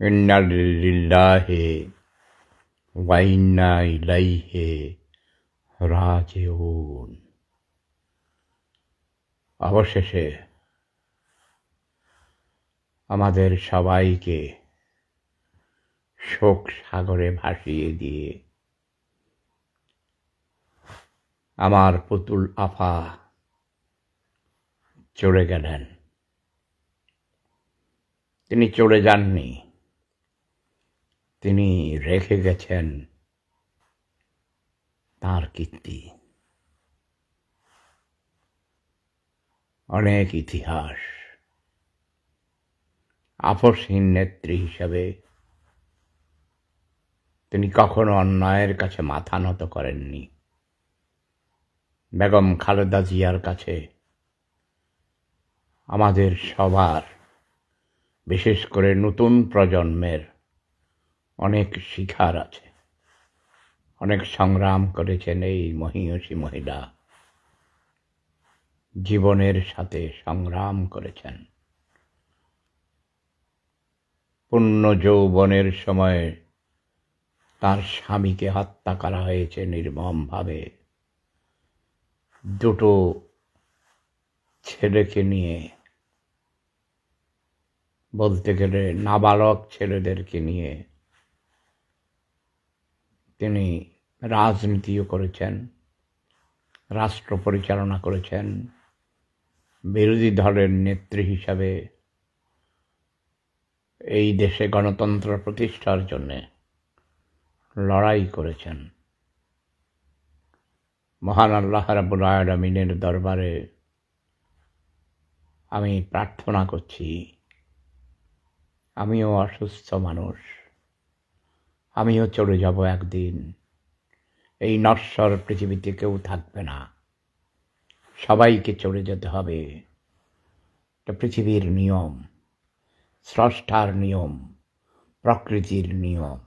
ইন্না লিল্লাহি ওয়া ইন্না ইলাইহি রাজিউন অবশেষে আমাদের সবাইকে শোক সাগরে ভাসিয়ে দিয়ে আমার পুতুল আফা চলে গেলেন। তিনি চলে যাননি। তিনি রেখে গেছেন তার কীর্তি। অনেক ইতিহাস। আপসহীন নেত্রী হিসাবে তিনি কখনো অন্যায়ের কাছে মাথা নত করেননি। বেগম খালেদা জিয়ার কাছে আমাদের সবার, বিশেষ করে নতুন প্রজন্মের অনেক শিখার আছে। অনেক সংগ্রাম করেছেন এই মহিষী মহিলা। জীবনের সাথে সংগ্রাম করেছেন। পূর্ণ যৌবনের সময় তার স্বামীকে হত্যা করা হয়েছে নির্মমভাবে। দুটো ছেলেকে নিয়ে, বলতে গেলে নাবালক ছেলেদেরকে নিয়ে তিনি রাজনীতিও করেছেন, রাষ্ট্র পরিচালনা করেছেন, বিরোধী দলের নেত্রী হিসাবে এই দেশে গণতন্ত্র প্রতিষ্ঠার জন্যে লড়াই করেছেন। মহান আল্লাহ রাবুল আলমিনের দরবারে আমি প্রার্থনা করছি, আমিও অসুস্থ মানুষ। আমিও চলে যাব একদিন। এই নশ্বর পৃথিবীতে কেউ থাকবে না। সবাইকে চলে যেতে হবে। এটা পৃথিবীর নিয়ম, স্রষ্টার নিয়ম, প্রকৃতির নিয়ম।